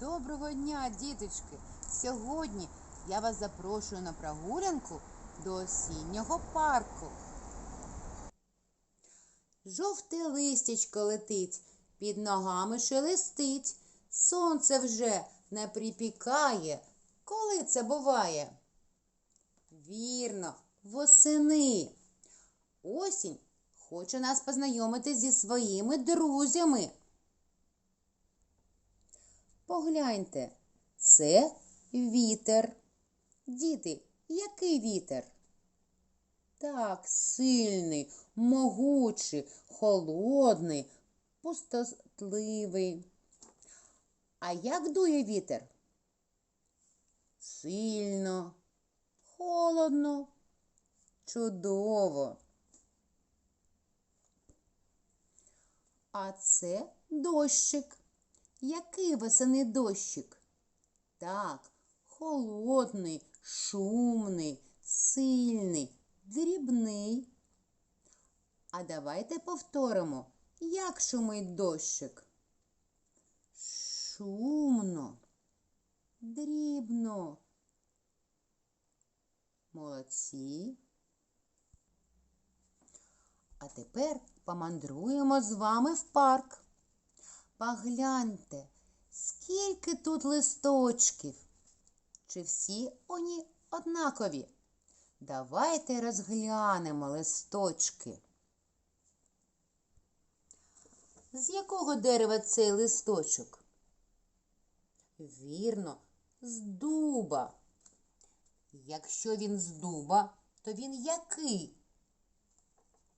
Доброго дня, діточки! Сьогодні я вас запрошую на прогулянку до осіннього парку. Жовте листячко летить, під ногами шелестить. Сонце вже не припікає. Коли це буває? Вірно, восени. Осінь хоче нас познайомити зі своїми друзями. Погляньте, це вітер. Діти, який вітер? Так, сильний, могучий, холодний, пустотливий. А як дує вітер? Сильно, холодно, чудово. А це дощик. Який восени дощик? Так, холодний, шумний, сильний, дрібний. А давайте повторимо, як шумить дощик. Шумно, дрібно. Молодці. А тепер помандруємо з вами в парк. Погляньте, скільки тут листочків. Чи всі вони однакові? Давайте розглянемо листочки. З якого дерева цей листочок? Вірно, з дуба. Якщо він з дуба, то він який?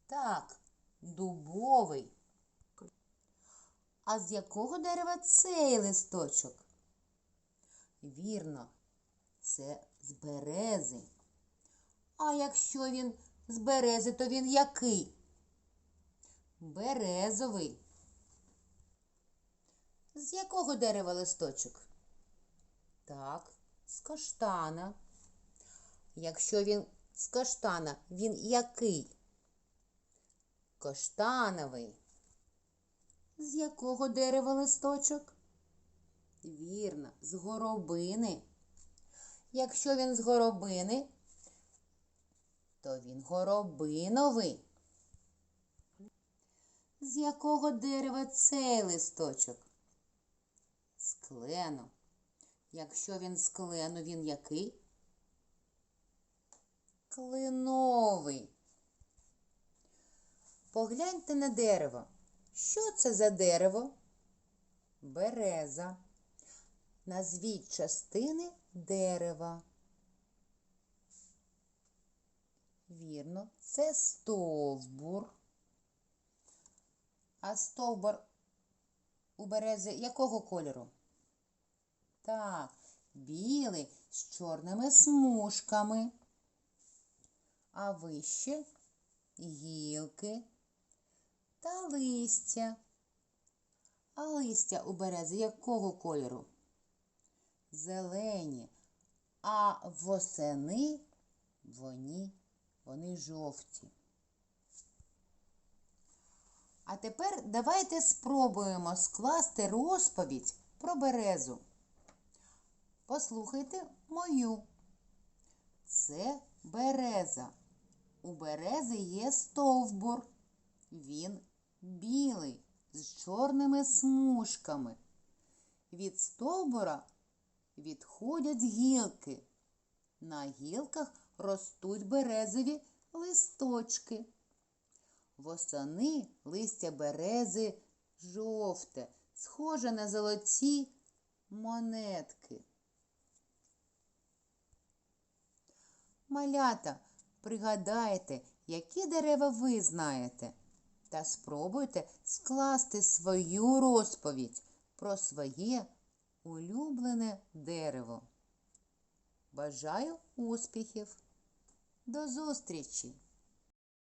Так, дубовий. А з якого дерева цей листочок? Вірно, це з берези. А якщо він з берези, то він який? Березовий. З якого дерева листочок? Так, з каштана. Якщо він з каштана, він який? Каштановий. З якого дерева листочок? Вірно, з горобини. Якщо він з горобини, то він горобиновий. З якого дерева цей листочок? З. Якщо він з клену, він який? Клиновий. Погляньте на дерево. Що це за дерево? Береза. Назвіть частини дерева. Вірно, це стовбур. А стовбур у берези якого кольору? Так, білий з чорними смужками. А вище гілки та листя. А листя у берези якого кольору? Зелені. А восени вони, вони жовті. А тепер давайте спробуємо скласти розповідь про березу. Послухайте мою. Це береза. У берези є стовбур. Він білий з чорними смужками. Від стовбура відходять гілки. На гілках ростуть березові листочки. Восени листя берези жовте, схоже на золоті монетки. Малята, пригадайте, які дерева ви знаєте, та спробуйте скласти свою розповідь про своє улюблене дерево. Бажаю успіхів! До зустрічі!